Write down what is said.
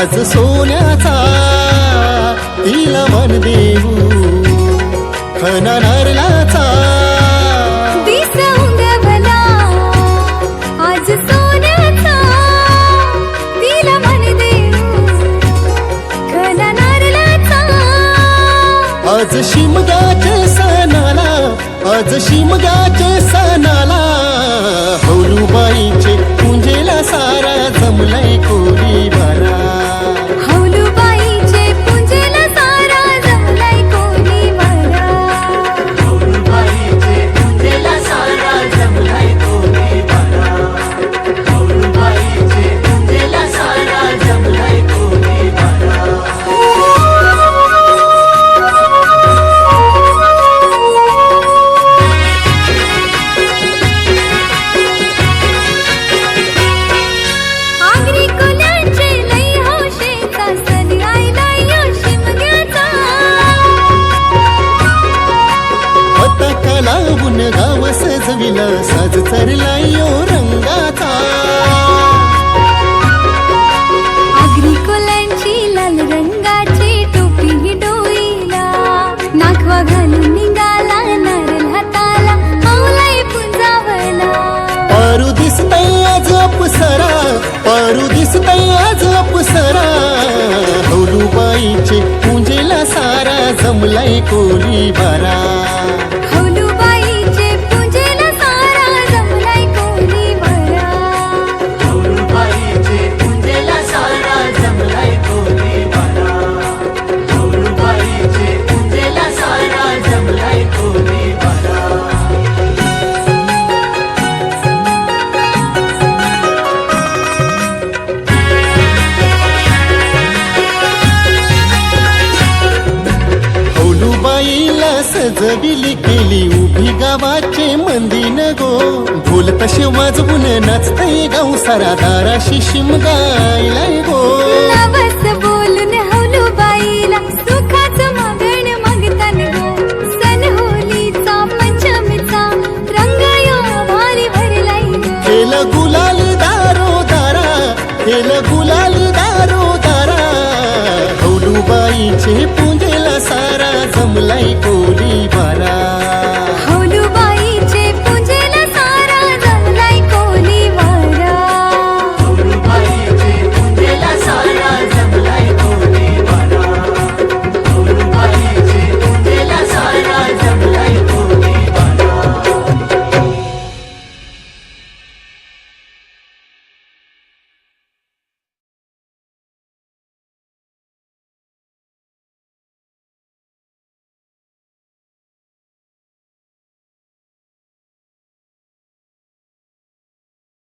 आज सोन्याचा तिला मन देऊ. खना आज सोन्याचा तिला मन देऊ. खना नारळाचा. आज शिमग्याचे सणाला आज शिमग्याचे सणाला साज चरला यो रंगाचा. आगरी कोल्यांची लाल रंगाची टोपी डोईला नाखवा घालून निघाला नारळ हाताला हौलाई पुंजावला पारू दिसतय आज अप्सरा पारू दिसतय आज अप्सरा. हौलूबाईचे पुंजेला सारा जमलाय कोरी बारा. हौलूबाईला सजविली केली उभी गावाचे मंदिन गो. ढोल तसे वाजवून नाचतय गाव सारा दाराशी शिमगायलाय गो. नवस बोलून हौलूबाईला सुखाचं मागण मागतान गो. सण होलीचा पंचमीचा रंग यो भारी भरलाय गो. केलं गुलाल दारो दारा केलं गुलाल दारो दारा. हौलूबाईचे पुंजेला सारा हामीलाई पुर